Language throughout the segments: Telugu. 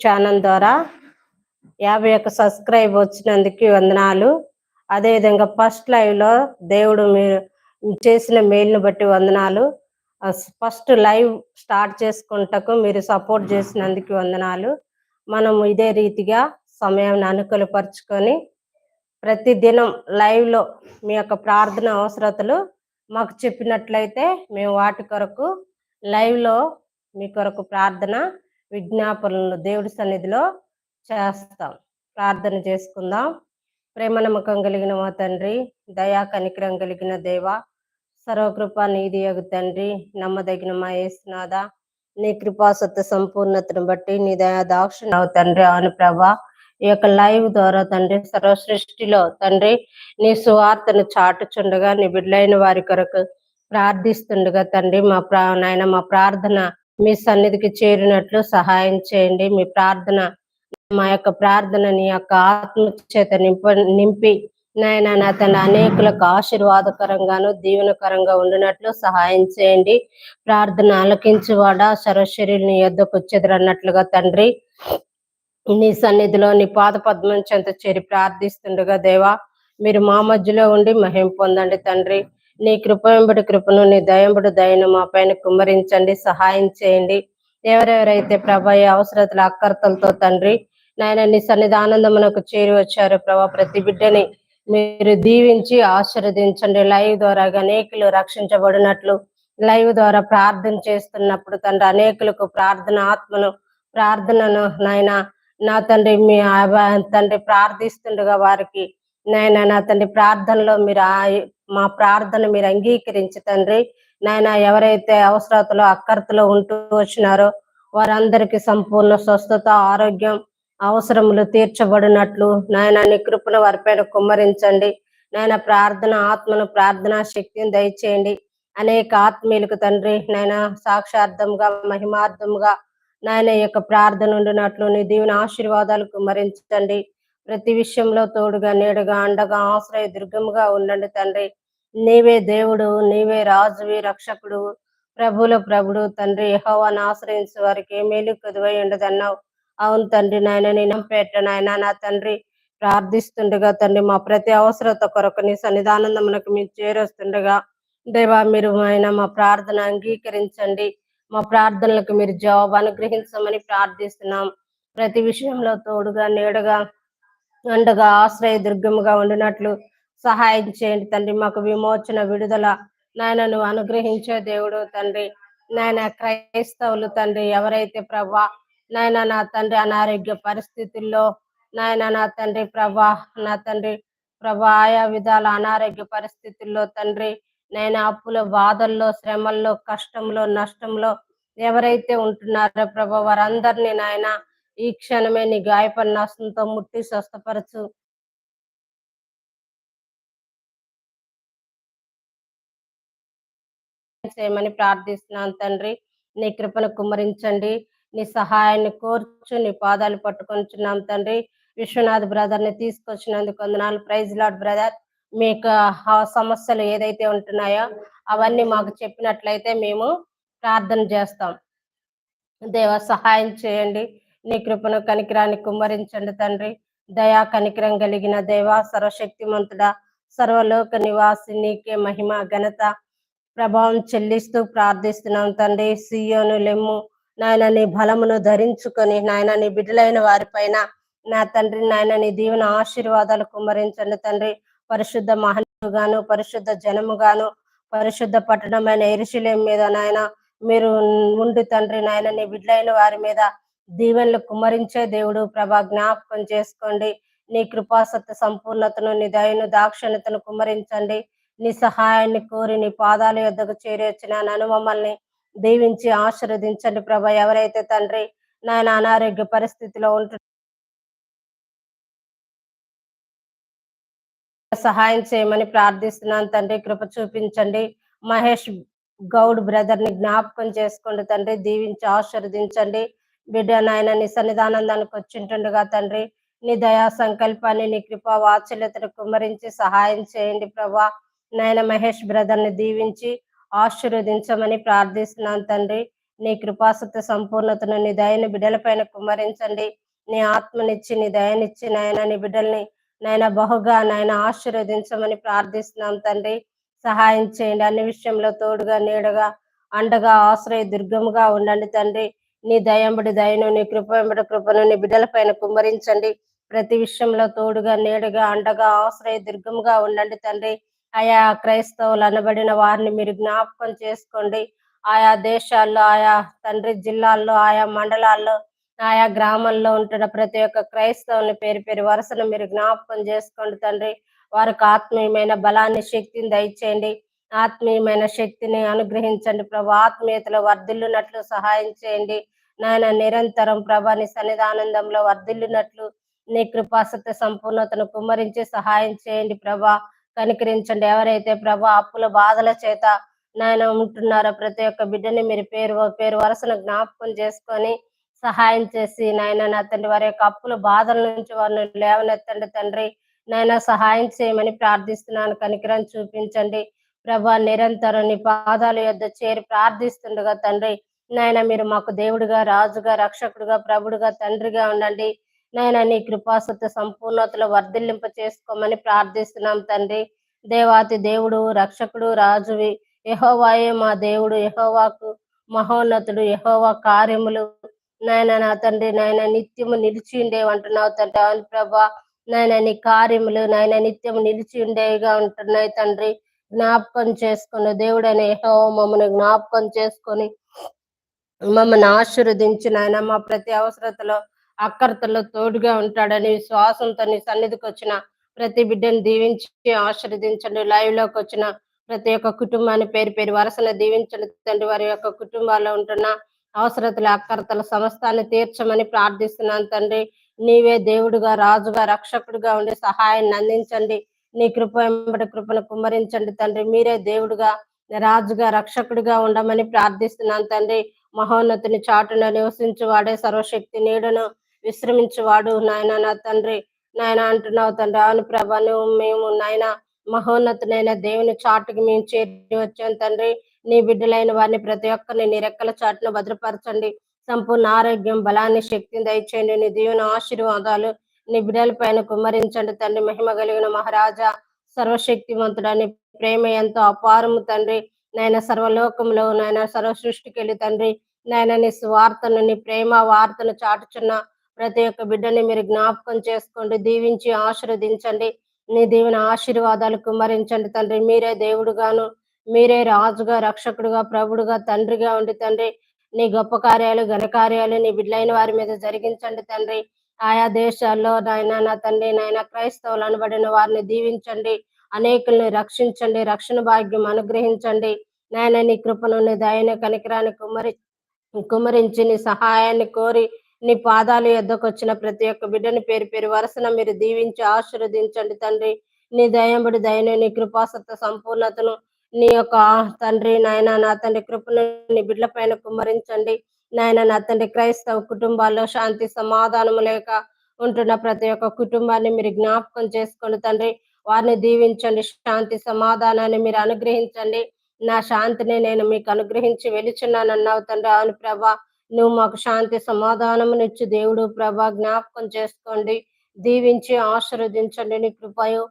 ఛానల్ ద్వారా యాభై ఒక్క సబ్స్క్రైబ్ వచ్చినందుకు వందనాలు. అదేవిధంగా ఫస్ట్ లైవ్లో దేవుడు మీరు చేసిన మెయిల్ని బట్టి వందనాలు. ఫస్ట్ లైవ్ స్టార్ట్ చేసుకుంటకు మీరు సపోర్ట్ చేసినందుకు వందనాలు. మనం ఇదే రీతిగా సమయాన్ని అనుకూలపరుచుకొని ప్రతి దినం లైవ్లో మీ యొక్క ప్రార్థన అవసరతలు మాకు చెప్పినట్లయితే మేము వాటి కొరకు లైవ్లో మీ కొరకు ప్రార్థన విజ్ఞాపనలు దేవుడి సన్నిధిలో చేస్తాం. ప్రార్థన చేసుకుందాం. ప్రేమ నమ్మకం కలిగిన మా తండ్రి దయా కనికరం కలిగిన దేవ సర్వకృప నీది యొక్క తండ్రి నమ్మదగిన మా ఏసునాథ నీ కృపా సత్య సంపూర్ణతను బట్టి నీ దయా దాక్షిణ తండ్రి అవును ప్రభా. ఈ యొక్క లైవ్ ద్వారా తండ్రి సర్వ సృష్టిలో తండ్రి నీ సువార్తను చాటుచుండగా నీ బిడ్డలైన వారి కొరకు ప్రార్థిస్తుండగా తండ్రి మా ప్రా నాయన మా ప్రార్థన మీ సన్నిధికి చేరినట్లు సహాయం చేయండి. మీ ప్రార్థన మా యొక్క ప్రార్థన నీ యొక్క ఆత్మ చేత నింప నింపి నాయన నా తన అనేకులకు ఆశీర్వాదకరంగాను దీవెనకరంగా ఉండినట్లు సహాయం చేయండి. ప్రార్థన ఆలకించువాడ? సర్వశరీరుని యొద్దకు వచ్చేదరన్నట్లుగా తండ్రి. నీ సన్నిధిలో నీ పాద పద్మం చెంత చేరి ప్రార్థిస్తుండగా దేవా మీరు మా మధ్యలో ఉండి మహిం పొందండి తండ్రి. నీ కృపంబడి కృపను నీ దయంబడి దయను మా పైన కుమ్మరించండి సహాయం చేయండి. ఎవరెవరైతే ప్రభా ఈ అవసరతల అక్కర్తలతో తండ్రి నాయన నీ సన్నిధానందమునకు చేరి వచ్చారు ప్రభా ప్రతి బిడ్డని మీరు దీవించి ఆశీర్వదించండి. లైవ్ ద్వారా అనేకులు రక్షించబడినట్లు లైవ్ ద్వారా ప్రార్థన చేస్తున్నప్పుడు తండ్రి అనేకులకు ప్రార్థన ఆత్మను ప్రార్థనను నాయన నా తండ్రి మీ తండ్రి ప్రార్థిస్తుండగా వారికి నాయన నా తండ్రి ప్రార్థనలో మీరు ఆ- మా ప్రార్థన మీరు అంగీకరించి తండ్రి. నాయన ఎవరైతే అవసరతలో అక్కర్తలో ఉంటూ వచ్చినారో వారందరికీ సంపూర్ణ స్వస్థత ఆరోగ్యం అవసరములు తీర్చబడినట్లు నాయన నీ కృపను వారిపైన కుమ్మరించండి. నాయన ప్రార్థన ఆత్మను ప్రార్థన శక్తిని దయచేయండి. అనేక ఆత్మీయులకు తండ్రి నాయన సాక్షార్థంగా మహిమార్థంగా నాయన యొక్క ప్రార్థన ఉండినట్లు నీ దీవెన ఆశీర్వాదాలు కుమ్మరించండి. ప్రతి విషయంలో తోడుగా నీడగా అండగా ఆశ్రయ దుర్గముగా ఉండండి తండ్రి. నీవే దేవుడు నీవే రాజువి రక్షకుడు. ప్రభుల ప్రభుడు తండ్రి యహోవాను ఆశ్రయించే వారికి ఏమేలు మేలు ఉండదన్నావు. అవును తండ్రి నాయన నినం నంపేట నాయన నా తండ్రి ప్రార్థిస్తుండగా తండ్రి మా ప్రతి అవసరత కొరకు నీ సన్నిధానందమునకు మీరు చేరొస్తుండగా. దేవా మీరు ఆయన మా ప్రార్థన అంగీకరించండి. మా ప్రార్థనలకు మీరు జవాబు అనుగ్రహించమని ప్రార్థిస్తున్నాం. ప్రతి విషయంలో తోడుగా నీడగా అండగా ఆశ్రయ దుర్గముగా ఉండినట్లు సహాయం చేయండి తండ్రి. మాకు విమోచన విడుదల నాయన నువ్వు అనుగ్రహించే దేవుడు తండ్రి. నాయన క్రైస్తవులు తండ్రి. ఎవరైతే ప్రభా నాయన నా తండ్రి అనారోగ్య పరిస్థితుల్లో నాయన నా తండ్రి ప్రభా నా తండ్రి ప్రభా ఆయా విధాల అనారోగ్య పరిస్థితుల్లో తండ్రి నేను అప్పుల బాధల్లో శ్రమల్లో కష్టంలో నష్టంలో ఎవరైతే ఉంటున్నారో ప్రభా వారందరినీ నాయన ఈ క్షణమే నీ గాయపడిన హస్తంతో ముట్టి స్వస్థపరచు. చేయమని ప్రార్థిస్తున్నాను తండ్రి. నీ కృపను కుమ్మరించండి. నీ సహాయాన్ని కోర్చు నీ పాదాలు పట్టుకొనిచున్నాం తండ్రి. విశ్వనాథ్ బ్రదర్ని తీసుకొచ్చినందుకు వందనాలు. ప్రైజ్ లాడ్ బ్రదర్ మీకు సమస్యలు ఏదైతే ఉంటున్నాయో అవన్నీ మాకు చెప్పినట్లయితే మేము ప్రార్థన చేస్తాం. దేవ సహాయం చేయండి. నీ కృపను కనికరాన్ని కుమ్మరించండి తండ్రి. దయా కనికరం కలిగిన దేవ సర్వశక్తిమంతుడా సర్వలోక నివాసి నీకే మహిమ ఘనత ప్రభావం చెల్లిస్తూ ప్రార్థిస్తున్నాం తండ్రి. సియోను లెమ్ము నాయన నీ బలమును ధరించుకొని నాయన నీ బిడ్డలైన వారిపైన నా తండ్రి నాయన నీ దీవెన ఆశీర్వాదాలు కుమ్మరించండి తండ్రి. పరిశుద్ధ మహనుగాను పరిశుద్ధ జనముగాను పరిశుద్ధ పట్టణమైన ఎరుశలేం మీద నాయన మీరు ఉండి తండ్రి నాయన నీ బిడ్డలైన వారి మీద దీవెనలు కుమరించే దేవుడు. ప్రభా జ్ఞాపకం చేసుకోండి. నీ కృపాసత్య సంపూర్ణతను నీ దయను దాక్షణతను కుమరించండి. నీ సహాయాన్ని కోరి నీ పాదాల యొద్దకు చేరొచ్చిన నన్ను మమ్మల్ని దీవించి ఆశీర్వదించండి ప్రభా. ఎవరైతే తండ్రి నాయన అనారోగ్య పరిస్థితిలో ఉంటు సహాయం చేయమని ప్రార్థిస్తున్నాను తండ్రి. కృప చూపించండి. మహేష్ గౌడ్ బ్రదర్ని జ్ఞాపకం చేసుకోండి తండ్రి. దీవించి ఆశీర్వదించండి. బిడ్డ నాయన నీ సన్నిధానందానికి వచ్చింటుండగా తండ్రి నీ దయా సంకల్పాన్ని నీ కృపా వాత్సల్యతను కుమ్మరించి సహాయం చేయండి ప్రభా. నాయన మహేష్ బ్రదర్ని దీవించి ఆశీర్వదించమని ప్రార్థిస్తున్నాను తండ్రి. నీ కృపాసత్య సంపూర్ణతను నీ దయని బిడ్డలపైన కుమ్మరించండి. నీ ఆత్మనిచ్చి నీ దయనిచ్చి నాయన నీ బిడ్డల్ని నాయన బహుగా నాయన ఆశీర్వదించమని ప్రార్థిస్తున్నాం తండ్రి. సహాయం చేయండి. అన్ని విషయంలో తోడుగా నీడగా అండగా ఆశ్రయ దుర్గముగా ఉండండి తండ్రి. నీ దయంబడి దయను నీ కృపంబడి కృపను నీ బిడ్డలపైన కుమ్మరించండి. ప్రతి విషయంలో తోడుగా నీడగా అండగా ఆశ్రయ దుర్గంగా ఉండండి తండ్రి. ఆయా క్రైస్తవులు అనబడిన వారిని మీరు జ్ఞాపకం చేసుకోండి. ఆయా దేశాల్లో ఆయా తండ్రి జిల్లాల్లో ఆయా మండలాల్లో ఆయా గ్రామంలో ఉంటున్న ప్రతి ఒక్క క్రైస్తవుని పేరు పేరు వరుసను మీరు జ్ఞాపకం చేసుకోండి తండ్రి. వారికి ఆత్మీయమైన బలాన్ని శక్తిని దయచేయండి. ఆత్మీయమైన శక్తిని అనుగ్రహించండి ప్రభు. ఆత్మీయతలో వర్ధిల్లునట్లు సహాయం చేయండి. నాయన నిరంతరం ప్రభా నీ సన్నిధానందంలో వర్ధిల్లునట్లు నీ కృపాసత్య సంపూర్ణతను కుమ్మరించి సహాయం చేయండి ప్రభా. కనికరించండి. ఎవరైతే ప్రభా అప్పుల బాధల చేత నాయన ఉంటున్నారో ప్రతి ఒక్క బిడ్డని మీరు పేరు పేరు వరుసను జ్ఞాపకం చేసుకొని సహాయం చేసి నాయన నా తండ్రి వారి యొక్క అప్పుల బాధల నుంచి వారిని లేవనెత్తండి తండ్రి. నాయన సహాయం చేయమని ప్రార్థిస్తున్నాను. కనికరం చూపించండి. ప్రభా నిరంతరం నీ పాదాల యొద్ద చేరి ప్రార్థిస్తుండగా తండ్రి నాయన మీరు మాకు దేవుడిగా రాజుగా రక్షకుడుగా ప్రభుడుగా తండ్రిగా ఉండండి. నాయన నీ కృపాసత్వ సంపూర్ణతలో వర్ధిల్లింప చేసుకోమని ప్రార్థిస్తున్నాం తండ్రి. దేవాతి దేవుడు రక్షకుడు రాజువి యహోవాయే మా దేవుడు యహోవాకు మహోన్నతుడు యహోవా కార్యములు. నాయన నా తండ్రి నాయన నిత్యము నిలిచి ఉండేవి అంటున్నావు తండ్రి. అవును ప్రభా నాయన నీ కార్యములు నాయన నిత్యము నిలిచి ఉండేవిగా ఉంటున్నాయి తండ్రి. జ్ఞాపకం చేసుకుని దేవుడైన యెహోవా మమ్మల్ని జ్ఞాపకం చేసుకొని మమ్మల్ని ఆశీర్వదించిన ఆయన మా ప్రతి అవసరతలో అక్కర్తలో తోడుగా ఉంటాడని విశ్వాసంతో నీ సన్నిధికి వచ్చిన ప్రతి బిడ్డను దీవించి ఆశీర్వదించండి. లైవ్లోకి వచ్చిన ప్రతి ఒక్క కుటుంబాన్ని పేరు పేరు వరుసను దీవించండి తండ్రి. వారి యొక్క కుటుంబాల్లో ఉంటున్న అవసరతలు అక్కర్తల సమస్తాన్ని తీర్చమని ప్రార్థిస్తున్నాను తండ్రి. నీవే దేవుడుగా రాజుగా రక్షకుడుగా ఉండి సహాయాన్ని అందించండి. నీ కృప వెంబడి కృపను కుమ్మరించండి తండ్రి. మీరే దేవుడుగా రాజుగా రక్షకుడిగా ఉండమని ప్రార్థిస్తున్నాను తండ్రి. మహోన్నతుని చాటున నివసించువాడే సర్వశక్తి నీడను విశ్రమించువాడు నాయన నా తండ్రి. నాయన అంటున్నావు తండ్రి అవును ప్రభా నువ్వు మేము నాయన మహోన్నతునైన దేవుని చాటుకి మేము చేరి వచ్చాం తండ్రి. నీ బిడ్డలైన వారిని ప్రతి ఒక్కరిని నీ రెక్కల చాటును భద్రపరచండి. సంపూర్ణ ఆరోగ్యం బలాన్ని శక్తిని దయచేయండి. నీ దీవెన ఆశీర్వాదాలు నీ బిడ్డల పైన కుమ్మరించండి తండ్రి. మహిమ కలిగిన మహారాజా సర్వశక్తివంతుడని ప్రేమ ఎంతో అపారము తండ్రి. నాయన సర్వలోకంలో నాయన సర్వ సృష్టికి వెళ్ళి తండ్రి. నాయన నీ స్వార్థను నీ ప్రేమ వార్తను చాటుచున్న ప్రతి ఒక్క బిడ్డని మీరు జ్ఞాపకం చేసుకోండి. దీవించి ఆశీర్వదించండి. నీ దీవెన ఆశీర్వాదాలు కుమ్మరించండి తండ్రి. మీరే దేవుడుగాను మీరే రాజుగా రక్షకుడుగా ప్రభుడుగా తండ్రిగా ఉండి తండ్రి. నీ గొప్ప కార్యాలు ఘనకార్యాలు నీ బిడ్డలైన వారి మీద జరిగించండి తండ్రి. ఆయా దేశాల్లో నాయన నా తండ్రి నాయన క్రైస్తవులు అనబడిన వారిని దీవించండి. అనేకుల్ని రక్షించండి. రక్షణ భాగ్యం అనుగ్రహించండి. నాయన నీ కృపను నీ దయని కనికరాన్ని కుమరి కుమరించి నీ సహాయాన్ని కోరి నీ పాదాలు ఎద్దకొచ్చిన ప్రతి ఒక్క బిడ్డని పేరు పేరు వరుసన మీరు దీవించి ఆశీర్వదించండి తండ్రి. నీ దయంబడి దయను నీ కృపాసత్వ సంపూర్ణతను నీ యొక్క తండ్రి నాయన నా తండ్రి కృపను నీ బిడ్డల పైన కుమ్మరించండి నాయన నా తండ్రి క్రైస్తవ కుటుంబాల్లో శాంతి సమాధానము లేక ఉంటున్న ప్రతి ఒక్క కుటుంబాన్ని మీరు జ్ఞాపకం చేసుకోండి తండ్రి వారిని దీవించండి శాంతి సమాధానాన్ని మీరు అనుగ్రహించండి. నా శాంతిని నేను మీకు అనుగ్రహించి వెలుచున్నాను అన్నావు తండ్రి. అవును ప్రభా నువ్వు మాకు శాంతి సమాధానమునిచ్చు దేవుడు ప్రభా. జ్ఞాపకం చేసుకోండి దీవించి ఆశీర్వదించండి నీ కృపయు.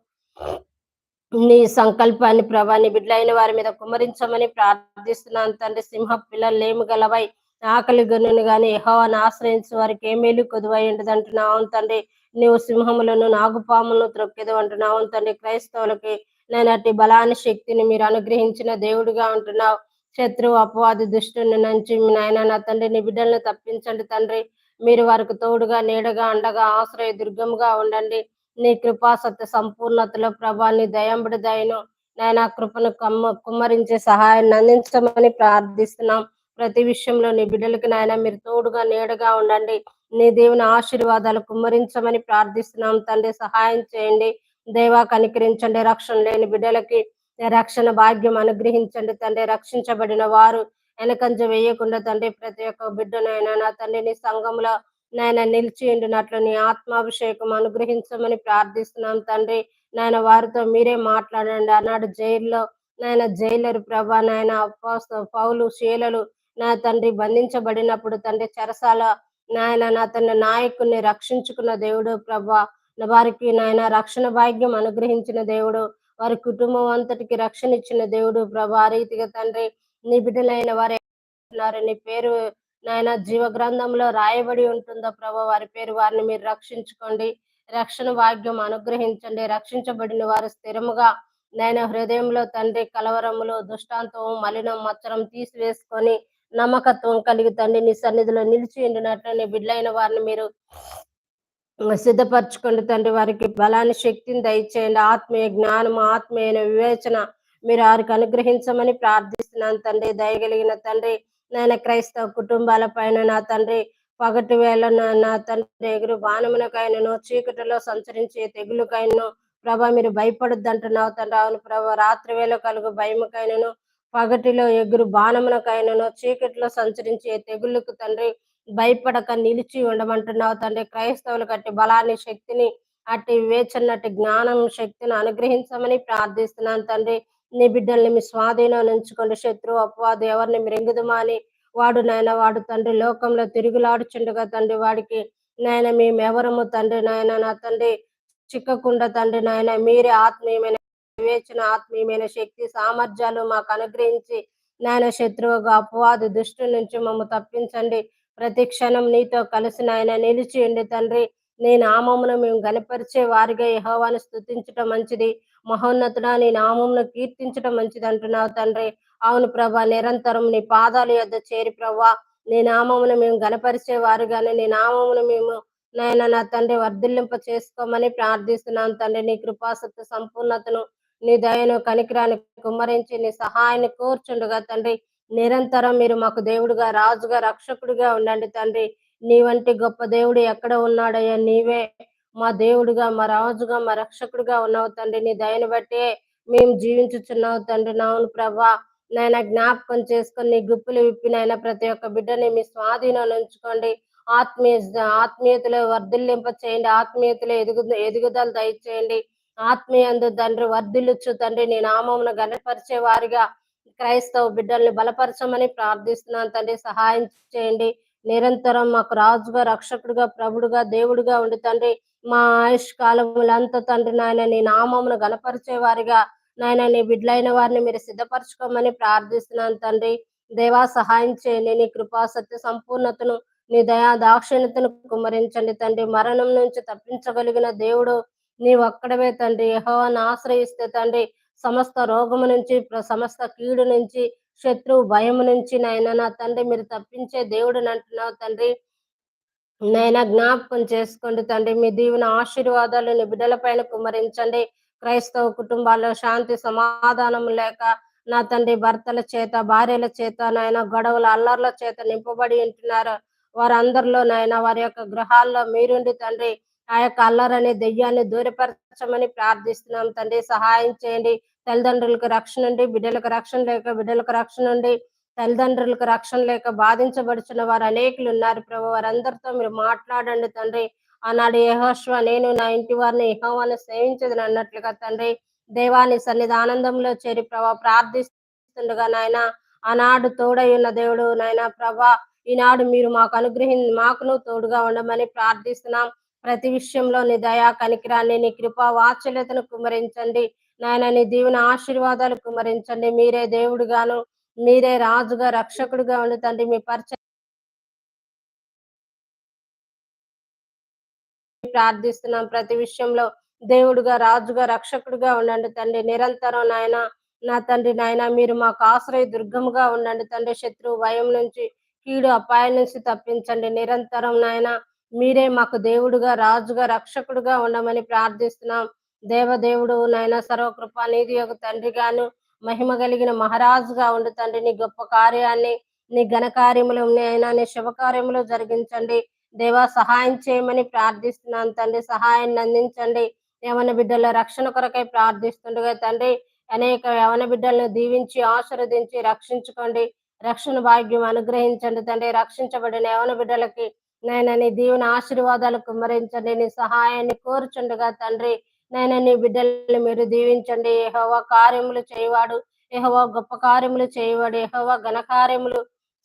నీ సంకల్పాన్ని ప్రభా నీ బిడ్డలైన వారి మీద కుమరించమని ప్రార్థిస్తున్నాను తండ్రి. సింహ పిల్లలు లేము గలవై ఆకలి గనుని గాని యహోవాను ఆశ్రయించిన వారికి ఏ మేలు కొదువై ఉండదు అంటున్నావు తండ్రి నీవు సింహములను నాగుపాములను త్రొక్కేదు అంటున్నావు. తండ్రి క్రైస్తవులకి నేను అట్టి బలాన్ని శక్తిని మీరు అనుగ్రహించిన దేవుడిగా ఉంటున్నావు శత్రువు అపవాది దుష్టుని నుంచి నాయన నా తండ్రి నీ బిడ్డలను తప్పించండి తండ్రి. మీరు వారికి తోడుగా నీడగా అండగా ఆశ్రయ దుర్గముగా ఉండండి. నీ కృపా సత్య సంపూర్ణతలో ప్రభాని దయంబడి దయను నాయన కృపను కమ్మ కుమ్మరించే సహాయాన్ని అందించమని ప్రార్థిస్తున్నాం. ప్రతి విషయంలో నీ బిడ్డలకి నాయన మీరు తోడుగా నీడగా ఉండండి. నీ దేవుని ఆశీర్వాదాలు కుమ్మరించమని ప్రార్థిస్తున్నాం. తండ్రి సహాయం చేయండి. దేవా కనికరించండి. రక్షణ లేని బిడ్డలకి రక్షణ భాగ్యం అనుగ్రహించండి. తండ్రి రక్షించబడిన వారు వెనకంజ వేయకుండా తండ్రి ప్రతి ఒక్క బిడ్డనైనా నా తండ్రి నీ సంఘంలో నాయన నిలిచి ఉండినట్లు నీ ఆత్మాభిషేకం అనుగ్రహించమని ప్రార్థిస్తున్నాం. తండ్రి నాయన వారితో మీరే మాట్లాడండి. అన్నాడు జైల్లో. నాయన జైలరు ప్రభా నాయన పౌలు శీలలు నా తండ్రి బంధించబడినప్పుడు తండ్రి చెరసాల నాయన నా తన నాయకుడిని రక్షించుకున్న దేవుడు ప్రభా. వారికి నాయన రక్షణ భాగ్యం అనుగ్రహించిన దేవుడు వారి కుటుంబం అంతటికి రక్షణ ఇచ్చిన దేవుడు ప్రభా. రీతిగా తండ్రి నీ బిడ్డలైన వారు నీ పేరు నాయన జీవ గ్రంథంలో రాయబడి ఉంటుందో ప్రభా. వారి పేరు వారిని మీరు రక్షించుకోండి. రక్షణ భాగ్యం అనుగ్రహించండి. రక్షించబడిన వారు స్థిరముగా నాయన హృదయంలో తండ్రి కలవరములు దుష్టాంతం మలినం మచ్చరం తీసివేసుకొని నమ్మకత్వం కలిగి తండ్రి నీ సన్నిధిలో నిలిచి ఉండినట్లనే బిడ్డలైన వారిని మీరు సిద్ధపరచుకోండి తండ్రి. వారికి బలాన్ని శక్తిని దయచేయండి. ఆత్మీయ జ్ఞానం ఆత్మీయ వివేచన మీరు వారికి అనుగ్రహించమని ప్రార్థిస్తున్నాను తండ్రి. దయగలిగిన తండ్రి నేను క్రైస్తవ కుటుంబాల పైన నా తండ్రి పగటి వేళ నా- నా తండ్రి ఎగురు బాణమునకైనను చీకటిలో సంచరించే తెగులుకైనను. ప్రభా మీరు భయపడొద్దు అంటున్నావు తండ్రి. అవును ప్రభా రాత్రి వేళ కలుగు భయముకైనను. పగటిలో ఎగురు బాణమునకైనను చీకటిలో సంచరించే తెగుళ్ళకు తండ్రి భయపడక నిలిచి ఉండమంటున్నావు తండ్రి. క్రైస్తవులు కట్టి బలాన్ని శక్తిని అట్టి వివేచనటి జ్ఞానం శక్తిని అనుగ్రహించమని ప్రార్థిస్తున్నాను తండ్రి. నీ బిడ్డల్ని మీ స్వాధీనం ఉంచుకోండి శత్రువు అపవాదు ఎవరిని మృంగుదుమా వాడు నాయన వాడు తండ్రి. లోకంలో తిరుగులాడుచుండగా తండ్రి వాడికి నాయన మేమెవరము తండ్రి నాయన? నా తండ్రి చిక్కకుండా తండ్రి నాయన మీరే ఆత్మీయమైన వివేచన ఆత్మీయమైన శక్తి సామర్థ్యాలు మాకు అనుగ్రహించి నాయన శత్రువుగా అపవాదు దుష్టు నుంచి మమ్మ తప్పించండి. ప్రతి క్షణం నీతో కలిసి నాయన నిలిచి ఉండి తండ్రి నీ నామమును మేము గనపరిచే వారిగా యహోవాను స్థుతించటం మంచిది. మహోన్నతుడా నీ నామమును కీర్తించటం మంచిది అంటున్నావు తండ్రి. అవును ప్రభా నిరంతరం నీ పాదాల యొద్ద చేరి ప్రభా నీ నామమును మేము గనపరిచే వారుగానే నీ నామమును మేము నాయన నా తండ్రి వర్ధిల్లింప చేసుకోమని ప్రార్థిస్తున్నాను తండ్రి. నీ కృపాసత్వ సంపూర్ణతను నీ దయను కనికిరాని కుమ్మరించి నీ సహాయాన్ని కోర్చుండగా తండ్రి. నిరంతరం మీరు మాకు దేవుడుగా రాజుగా రక్షకుడిగా ఉండండి తండ్రి. నీ వంటి గొప్ప దేవుడు ఎక్కడ ఉన్నాడయ్యా? నీవే మా దేవుడుగా మా రాజుగా మా రక్షకుడిగా ఉన్నావు తండ్రి. నీ దయను బట్టే మేము జీవించుచున్నావు తండ్రి. నావును ప్రభా నాయన జ్ఞాపకం చేసుకొని నీ గుప్పులు విప్పినైనా ప్రతి ఒక్క బిడ్డని మీ స్వాధీనం ఉంచుకోండి. ఆత్మీయ ఆత్మీయతలో వర్ధిల్లింప చేయండి ఆత్మీయతలో ఎదుగు ఎదుగుదల దయచేయండి. ఆత్మీయందు తండ్రి వర్ధిల్లుచు తండ్రి నీ నామమును గణపరిచే వారిగా క్రైస్తవ బిడ్డల్ని బలపరచమని ప్రార్థిస్తున్నాను తండ్రి. సహాయం చేయండి. నిరంతరం మాకు రాజుగా రక్షకుడుగా ప్రభుడుగా దేవుడుగా ఉండి తండ్రి. మా ఆయుష్ కాలములంతా తండ్రి నాయన నీ నామమును గణపరిచే వారిగా నాయన నీ బిడ్డలైన వారిని మీరు సిద్ధపరచుకోమని ప్రార్థిస్తున్నాను తండ్రి. దేవా సహాయం చేయండి. నీ కృపా సత్య సంపూర్ణతను నీ దయా దాక్షిణ్యతను కుమరించండి తండ్రి. మరణం నుంచి తప్పించగలిగిన దేవుడు నీవు అక్కడవే తండ్రి. యెహోవాను ఆశ్రయిస్తే తండ్రి సమస్త రోగము నుంచి సమస్త కీడు నుంచి శత్రువు భయం నుంచి నాయన నా తండ్రి మీరు తప్పించే దేవుడిని అంటున్నావు తండ్రి. నైనా జ్ఞాపకం చేసుకోండి తండ్రి. మీ దీవెన ఆశీర్వాదాలు నీ బిడ్డల పైన కుమరించండి క్రైస్తవ కుటుంబాల్లో శాంతి సమాధానం లేక నా తండ్రి భర్తల చేత భార్యల చేత నాయన గొడవల అల్లర్ల చేత నింపబడి ఉంటున్నారు. వారందరిలో నాయన వారి యొక్క గృహాల్లో మీరుండి తండ్రి ఆ యొక్క అల్లరని దెయ్యాన్ని దూరపరచమని ప్రార్థిస్తున్నాం తండ్రి. సహాయం చేయండి. తల్లిదండ్రులకు రక్షణ ఉండి బిడ్డలకు రక్షణ లేక బిడ్డలకు రక్షణ ఉండి తల్లిదండ్రులకు రక్షణ లేక బాధించబడుచున్న వారు అనేకులు ఉన్నారు ప్రభు. వారందరితో మీరు మాట్లాడండి తండ్రి. ఆనాడు యహోష్వ నేను నా ఇంటి వారిని యహోవాన్ని సేవించదని అన్నట్లుగా తండ్రి. దేవాన్ని సన్నిధి ఆనందంలో చేరి ప్రభా ప్రార్థిస్తుండగా నాయన ఆనాడు తోడై ఉన్న దేవుడు నాయన ప్రభా ఈనాడు మీరు మాకు అనుగ్రహి మాకును తోడుగా ఉండమని ప్రార్థిస్తున్నాం. ప్రతి విషయంలో నీ దయా కనికిరాన్ని నీ కృపా వాత్సల్యతను కుమరించండి. నాయన నీ దీవెన ఆశీర్వాదాలు కుమరించండి. మీరే దేవుడుగాను మీరే రాజుగా రక్షకుడుగా ఉండి తండ్రి. మీ పరిచయం ప్రార్థిస్తున్నాం. ప్రతి విషయంలో దేవుడుగా రాజుగా రక్షకుడుగా ఉండండి తండ్రి. నిరంతరం నాయన నా తండ్రి నాయన మీరు మాకు ఆశ్రయ దుర్గముగా ఉండండి తండ్రి. శత్రువు భయం నుంచి కీడు అపాయం నుంచి తప్పించండి. నిరంతరం నాయన మీరే మాకు దేవుడుగా రాజుగా రక్షకుడుగా ఉండమని ప్రార్థిస్తున్నాం. దేవదేవుడు నాయన సర్వకృప నీది యొక్క తండ్రిగాను మహిమ కలిగిన మహారాజుగా ఉండు తండ్రి. నీ గొప్ప కార్యాన్ని నీ ఘన కార్యములు అయినా నీ శుభకార్యములు జరిగించండి. దేవా సహాయం చేయమని ప్రార్థిస్తున్నాను తండ్రి. సహాయాన్ని అందించండి. యవన బిడ్డల రక్షణ కొరకై ప్రార్థిస్తుండగా తండ్రి అనేక యవన బిడ్డలను దీవించి ఆశీర్వదించి రక్షించుకోండి. రక్షణ భాగ్యం అనుగ్రహించండి తండ్రి. రక్షించబడిన యవన బిడ్డలకి నాయన నీ దీవెన ఆశీర్వాదాలు కుమ్మరించండి నీ సహాయాన్ని కోరుచుండగా తండ్రి. నాయన నీ బిడ్డల్ని మీరు దీవించండి. ఏహోవా కార్యములు చేయవాడు ఏహోవా గొప్ప కార్యములు చేయవాడు ఏహోవా ఘన కార్యములు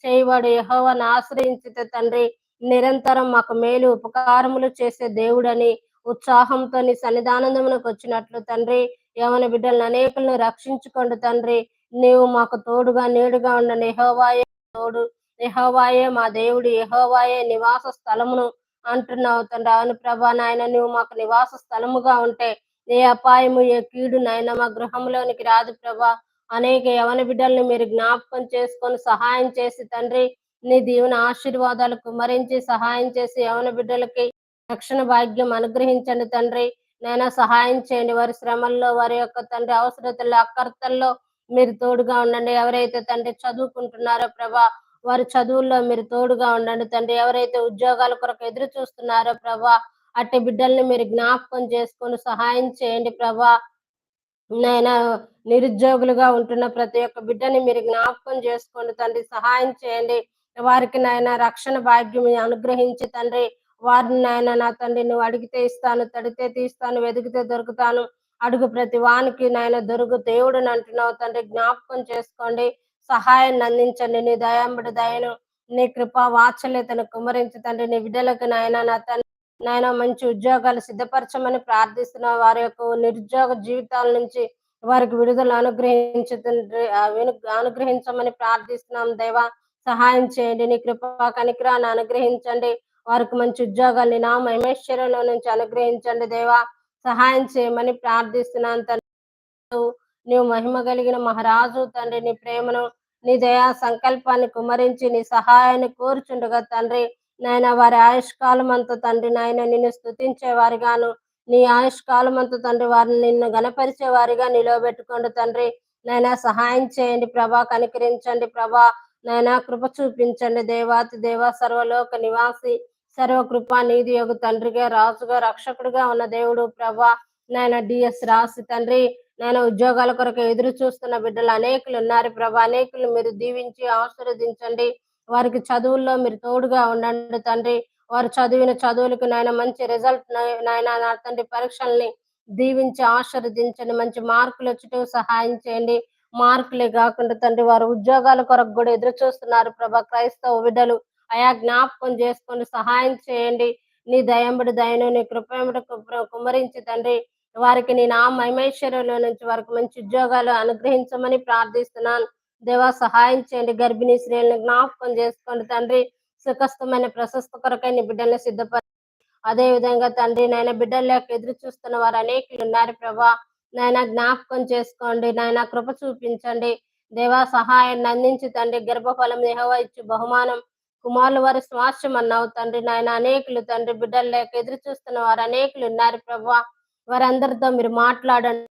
చేయవాడు యహోవాను ఆశ్రయించితే తండ్రి. నిరంతరం మాకు మేలు ఉపకారములు చేసే దేవుడని ఉత్సాహంతో నీ సన్నిధానందమునకు వచ్చినట్లు తండ్రి. యవన బిడ్డలను అనేకులను రక్షించుకోండి తండ్రి. నీవు మాకు తోడుగా నీడుగా ఉండని యహోవాయే తోడు. యహోవాయే మా దేవుడు యహోవాయే నివాస స్థలమును అంటున్నావు తండ్రి. అవును ప్రభా నాయన నువ్వు మాకు నివాస స్థలముగా ఉంటే ఏ అపాయము ఏ కీడు నాయన మా గృహంలోనికి రాదు ప్రభా. అనేక యవన బిడ్డల్ని మీరు జ్ఞాపకం చేసుకొని సహాయం చేసి తండ్రి నీ దీవెన ఆశీర్వాదాలు కుమరించి సహాయం చేసి యవన బిడ్డలకి రక్షణ భాగ్యం అనుగ్రహించండి తండ్రి. నైనా సహాయం చేయండి. వారి శ్రమల్లో వారి యొక్క తండ్రి అవసరతల్లో అక్కర్తల్లో మీరు తోడుగా ఉండండి. ఎవరైతే తండ్రి చదువుకుంటున్నారో ప్రభా వారి చదువుల్లో మీరు తోడుగా ఉండండి. తండ్రి ఎవరైతే ఉద్యోగాల కొరకు ఎదురు చూస్తున్నారో ప్రభా అట్టి బిడ్డల్ని మీరు జ్ఞాపకం చేసుకొని సహాయం చేయండి ప్రభా. నైనా నిరుద్యోగులుగా ఉంటున్న ప్రతి ఒక్క బిడ్డని మీరు జ్ఞాపకం చేసుకోండి. తండ్రి సహాయం చేయండి. వారికి నాయన రక్షణ భాగ్యం అనుగ్రహించి తండ్రి వారిని నాయన నా తండ్రి నువ్వు అడిగితే ఇస్తాను తడితే తీస్తాను వెతికితే దొరుకుతాను. అడుగు ప్రతి వానికి నాయన దొరుకు దేవుడు అంటున్నావు. తండ్రి జ్ఞాపకం చేసుకోండి. సహాయాన్ని అందించండి. నీ దయాంబడి దయను నీ కృప వాత్సల్యతను కుమరించు తండ్రి. నీ బిడ్డలకు నాయన నా తండ్రి నాయన మంచి ఉద్యోగాలు సిద్ధపరచమని ప్రార్థిస్తున్న వారి యొక్క నిరుద్యోగ జీవితాల నుంచి వారికి విడుదల అనుగ్రహించు తండ్రి. అనుగ్రహించమని ప్రార్థిస్తున్నాం. దేవా సహాయం చేయండి. నీ కృప కనికరాన్ని అనుగ్రహించండి. వారికి మంచి ఉద్యోగాల్ని నా మహేశ్వరంలో నుంచి అనుగ్రహించండి. దేవా సహాయం చేయమని ప్రార్థిస్తున్నాను తండ్రి. నీవు మహిమ కలిగిన మహారాజు తండ్రి నీ ప్రేమను నీ దయా సంకల్పాన్ని కుమరించి నీ సహాయాన్ని కోరుచుండగా తండ్రి. నాయన వారి ఆయుష్కాలం అంతా తండ్రి నాయన నిన్ను స్తుతించే వారిగాను నీ ఆయుష్కాలం అంతా తండ్రి వారిని నిన్ను గణపరిచే వారిగా నిలవబెట్టుకోండి తండ్రి. నాయన సహాయం చేయండి ప్రభా కనికరించండి ప్రభా. నాయన కృప చూపించండి దేవాతి దేవ సర్వలోక నివాసి సర్వ కృప నీది యొక్క తండ్రిగా రాజుగా రక్షకుడిగా ఉన్న దేవుడు ప్రభా. నాయన డిఎస్ రాసి తండ్రి. నేను ఉద్యోగాల కొరకు ఎదురు చూస్తున్న బిడ్డలు అనేకులు ఉన్నారు ప్రభా. అనేకులు మీరు దీవించి ఆశీర్వదించండి. వారికి చదువుల్లో మీరు తోడుగా ఉండండి తండ్రి. వారు చదివిన చదువులకు నాయన మంచి రిజల్ట్ నాయన నా తండ్రి పరీక్షల్ని దీవించి ఆశీర్వదించండి. మంచి మార్కులు వచ్చేటకు సహాయం చేయండి. మార్కులే కాకుండా తండ్రి వారు ఉద్యోగాల కొరకు కూడా ఎదురు చూస్తున్నారు ప్రభా. క్రైస్తవ బిడ్డలు అయా జ్ఞాపకం చేసుకొని సహాయం చేయండి. నీ దయంబడి దయను నీ కృపయముడు కుమరించి తండ్రి వారికి నీ నా మహిమేశ్వరంలో నుంచి వారికి మంచి ఉద్యోగాలు అనుగ్రహించమని ప్రార్థిస్తున్నాను. దేవా సహాయం చేయండి. గర్భిణీ స్త్రీలను జ్ఞాపకం చేసుకోండి. తండ్రి సుఖస్థమైన ప్రశస్త కొరకై నీ బిడ్డలను సిద్ధపరి అదే విధంగా తండ్రి నాయన బిడ్డల లేక ఎదురు చూస్తున్న వారు అనేకులు ఉన్నారు ప్రభా. నాయన జ్ఞాపకం చేసుకోండి. నాయన కృప చూపించండి. దేవా సహాయాన్ని అందించి తండ్రి గర్భఫలం నిహవ ఇచ్చి బహుమానం కుమారులు వారి స్వాస్థ్యం అన్నావు తండ్రి నాయన అనేకులు తండ్రి బిడ్డలు లేక ఎదురు చూస్తున్న వారు అనేకులు ఉన్నారు ప్రభా. వారందరితో మీరు మాట్లాడండి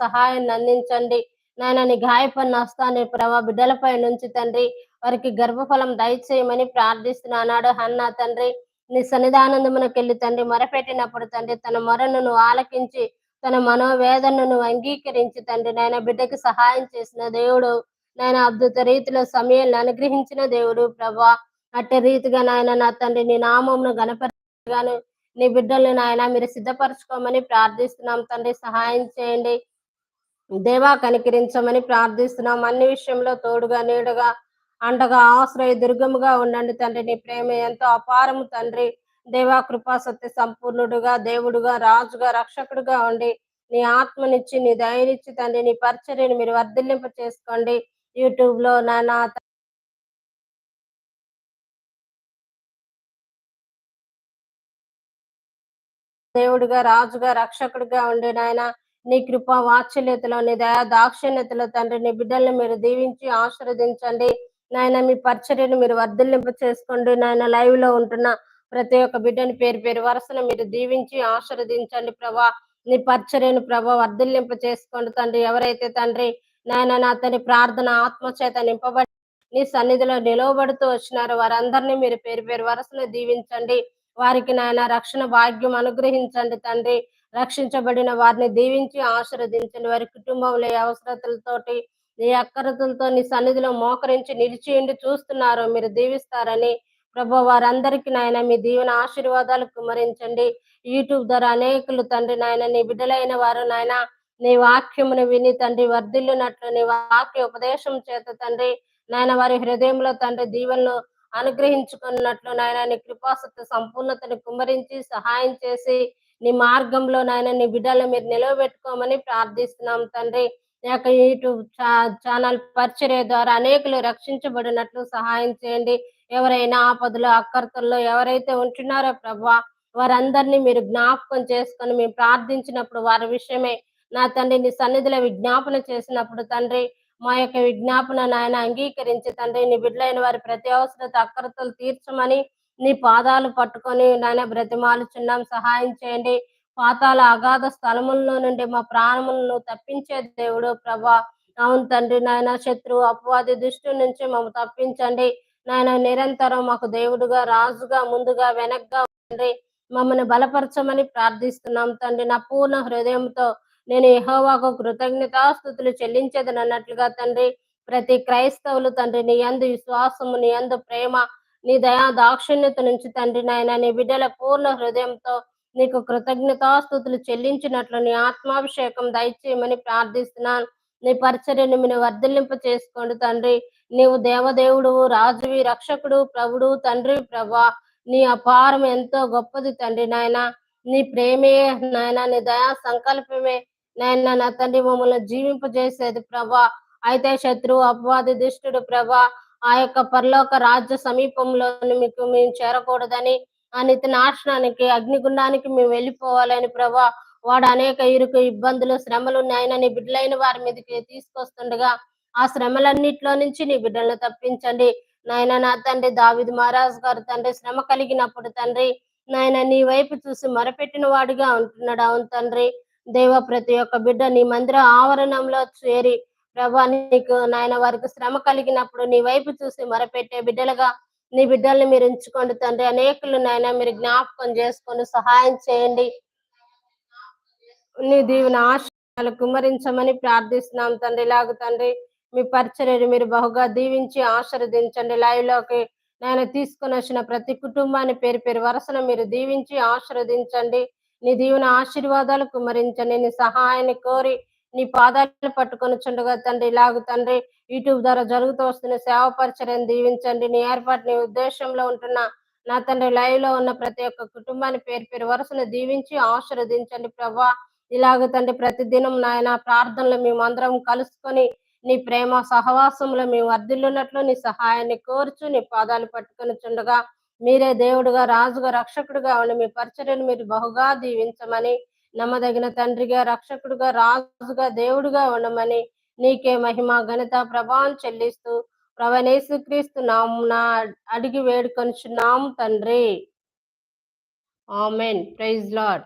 సహాయాన్ని అందించండి. నాయన నీ గాయపడిన వస్తాను ప్రభా బిడ్డలపై నుంచి తండ్రి వారికి గర్భఫలం దయచేయమని ప్రార్థిస్తున్నాడు హన్నా తండ్రి నీ సన్నిధానందమునకెళ్ళి తండ్రి మొరపెట్టినప్పుడు తండ్రి తన మొరను నువ్వు ఆలకించి తన మనోవేదనను నువ్వు అంగీకరించి తండ్రి నాయన బిడ్డకి సహాయం చేసిన దేవుడు నాయన అద్భుత రీతిలో సమయాన్ని అనుగ్రహించిన దేవుడు ప్రభా. అట్టి రీతిగా నాయన నా తండ్రి నీ నామమును గణపరిగాను నీ బిడ్డల్ని నాయన మీరు సిద్ధపరచుకోమని ప్రార్థిస్తున్నాం తండ్రి సహాయం చేయండి. దేవా కనికరించమని ప్రార్థిస్తున్నాం. అన్ని విషయంలో తోడుగా నీడుగా అండగా ఆశ్రయ దుర్గముగా ఉండండి తండ్రి. నీ ప్రేమ ఎంతో అపారము తండ్రి. దేవా కృపా సత్య సంపూర్ణుడుగా దేవుడుగా రాజుగా రక్షకుడుగా ఉండి నీ ఆత్మనిచ్చి నీ దయనిచ్చి తండ్రి నీ పరిచర్యను మీరు వర్ధిల్లింప చేసుకోండి యూట్యూబ్లో నానా దేవుడిగా రాజుగా రక్షకుడిగా ఉండి నాయన. నీ కృప వాత్సల్యతలో నీ దయా దాక్షిణ్యతలో తండ్రి నీ బిడ్డల్ని మీరు దీవించి ఆశీర్వదించండి. నాయన మీ పరిచర్యను మీరు వర్ధలింపు చేసుకోండి నాయన లైవ్లో ఉంటున్న ప్రతి ఒక్క బిడ్డని పేరు పేరు వరుసను మీరు దీవించి ఆశీర్వదించండి ప్రభా. నీ పరిచర్యను ప్రభా వర్ధలింపు చేసుకోండి తండ్రి. ఎవరైతే తండ్రి నాయన నా తండ్రి ప్రార్థన ఆత్మచేత నింపబడి నీ సన్నిధిలో నిలవబడుతూ వచ్చినారు వారందరినీ మీరు పేరు పేరు వరుసను దీవించండి. వారికి నాయన రక్షణ భాగ్యం అనుగ్రహించండి తండ్రి. రక్షించబడిన వారిని దీవించి ఆశీర్వదించండి. వారి కుటుంబంలో అవసరతలతోటి నీ అక్కరతలతో నీ సన్నిధిలో మోకరించి నిలిచియండి చూస్తున్నారు మీరు దీవిస్తారని ప్రభు వారందరికీ నాయన మీ దీవెన ఆశీర్వాదాలు కుమరించండి. యూట్యూబ్ ద్వారా అనేకులు తండ్రి నాయన నీ బిడ్డలైన వారు నాయన నీ వాక్యమును విని తండ్రి వర్ధిల్లునట్లు నీ వాక్య ఉపదేశం చేత తండ్రి నాయన వారి హృదయంలో తండ్రి దీవెనలు అనుగ్రహించుకున్నట్లు నాయన నీ కృపాసత్వ సంపూర్ణతను కుమరించి సహాయం చేసి నీ మార్గంలో నాయన నీ బిడ్డలు మీరు నిలవబెట్టుకోమని ప్రార్థిస్తున్నాం తండ్రి. యొక్క యూట్యూబ్ ఛానల్ పరిచర్య ద్వారా అనేకులు రక్షించబడినట్లు సహాయం చేయండి. ఎవరైనా ఆపదలు అక్కర్తల్లో ఎవరైతే ఉంటున్నారో ప్రభా వారందరినీ మీరు జ్ఞాపకం చేసుకొని మేము ప్రార్థించినప్పుడు వారి విషయమే నా తండ్రి నీ సన్నిధిలో విజ్ఞాపన చేసినప్పుడు తండ్రి మా యొక్క విజ్ఞాపన నాయన అంగీకరించి తండ్రి నీ బిడ్డలైన వారి ప్రతి అవసరత అక్కరతలు తీర్చమని నీ పాదాలు పట్టుకొని నాయన బ్రతిమాలుచున్నాం. సహాయం చేయండి. పాతాల అగాధ స్థలముల్లో నుండి మా ప్రాణములను తప్పించే దేవుడు ప్రభా. అవును తండ్రి నాయన శత్రువు అపవాది దృష్టి నుంచి మమ్మల్ని తప్పించండి. నాయన నిరంతరం మాకు దేవుడుగా రాజుగా ముందుగా వెనక్గా తండ్రి మమ్మల్ని బలపరచమని ప్రార్థిస్తున్నాం తండ్రి. నా పూర్ణ హృదయంతో నేను యహోవాకు కృతజ్ఞతాస్థుతులు చెల్లించేదని అన్నట్లుగా తండ్రి ప్రతి క్రైస్తవులు తండ్రి నీ యందు విశ్వాసము నీ యందు ప్రేమ నీ దయా దాక్షిణ్యత నుంచి తండ్రి నాయన నీ బిడ్డల పూర్ణ హృదయంతో నీకు కృతజ్ఞతాస్థుతులు చెల్లించినట్లు నీ ఆత్మాభిషేకం దయచేయమని ప్రార్థిస్తున్నాను. నీ పరిచర్యను మీరు వర్ధలింప చేసుకోండి తండ్రి. నీవు దేవదేవుడు రాజువి రక్షకుడు ప్రభుడు తండ్రి ప్రభా. నీ అపారం ఎంతో గొప్పది తండ్రి నాయన. నీ ప్రేమే నాయన నీ దయా సంకల్పమే నాయన నా తండ్రి మమ్మల్ని జీవింపజేసేది ప్రభా. అయితే శత్రువు అపవాది దుష్టుడు ప్రభా. ఆ యొక్క పరలోక రాజ్య సమీపంలో మీకు మేము చేరకూడదని ఆ నిత్య నాశనానికి అగ్నిగుండానికి మేము వెళ్ళిపోవాలని ప్రభా. వాడు అనేక ఇరుకు ఇబ్బందులు శ్రమలు నాయన నీ బిడ్డలైన వారి మీదకి తీసుకొస్తుండగా ఆ శ్రమలన్నిటిలో నుంచి నీ బిడ్డలను తప్పించండి. నాయన నా తండ్రి దావిద్ మహారాజ్ గారు తండ్రి శ్రమ కలిగినప్పుడు తండ్రి నాయన నీ వైపు చూసి మరపెట్టిన వాడిగా ఉంటున్నాడు అవును తండ్రి. దేవ ప్రతి ఒక్క బిడ్డ నీ మందిర ఆవరణంలో చేరి ప్రభా నీకు నాయన వారికి శ్రమ కలిగినప్పుడు నీ వైపు చూసి మొరపెట్టే బిడ్డలుగా నీ బిడ్డల్ని మీరు ఉంచుకోండి తండ్రి. అనేకులు నాయన మీరు జ్ఞాపకం చేసుకొని సహాయం చేయండి. నీ దీవెన ఆశలు కుమరించమని ప్రార్థిస్తున్నాం తండ్రి. ఇలాగ తండ్రి మీ పరిచర్యను మీరు బహుగా దీవించి ఆశీర్వదించండి. లైవ్లోకి నేను తీసుకుని వచ్చిన ప్రతి కుటుంబాన్ని పేరు పేరు వరుసను మీరు దీవించి ఆశీర్వదించండి. నీ దీవుని ఆశీర్వాదాలు కుమరించండి నీ సహాయాన్ని కోరి నీ పాదాలు పట్టుకొని చుండగా తండ్రి. ఇలాగు తండ్రి యూట్యూబ్ ద్వారా జరుగుతూ వస్తున్న సేవ పరిచయం దీవించండి. నీ ఏర్పాటు నీ ఉద్దేశంలో ఉంటున్న నా తండ్రి లైవ్లో ఉన్న ప్రతి ఒక్క కుటుంబాన్ని పేరు పేరు వరుసను దీవించి ఆశీర్వదించండి ప్రభా. ఇలాగ తండ్రి ప్రతిదినం నాయన ప్రార్థనలు మేము అందరం కలుసుకొని నీ ప్రేమ సహవాసంలో మేము వర్ధిల్లున్నట్లు నీ సహాయాన్ని కోరుచు నీ పాదాలు పట్టుకొని చుండగా మీరే దేవుడుగా రాజుగా రక్షకుడుగా ఉండి మీ పరిచర్యను మీరు బహుగా దీవించమని నమ్మదగిన తండ్రిగా రక్షకుడుగా రాజుగా దేవుడుగా ఉండమని నీకే మహిమ ఘనత ప్రభావం చెల్లిస్తూ ప్రవణేశు క్రీస్తు నామున అడిగి వేడుకొనిచున్నాం తండ్రి. ఆమెన్. Praise lord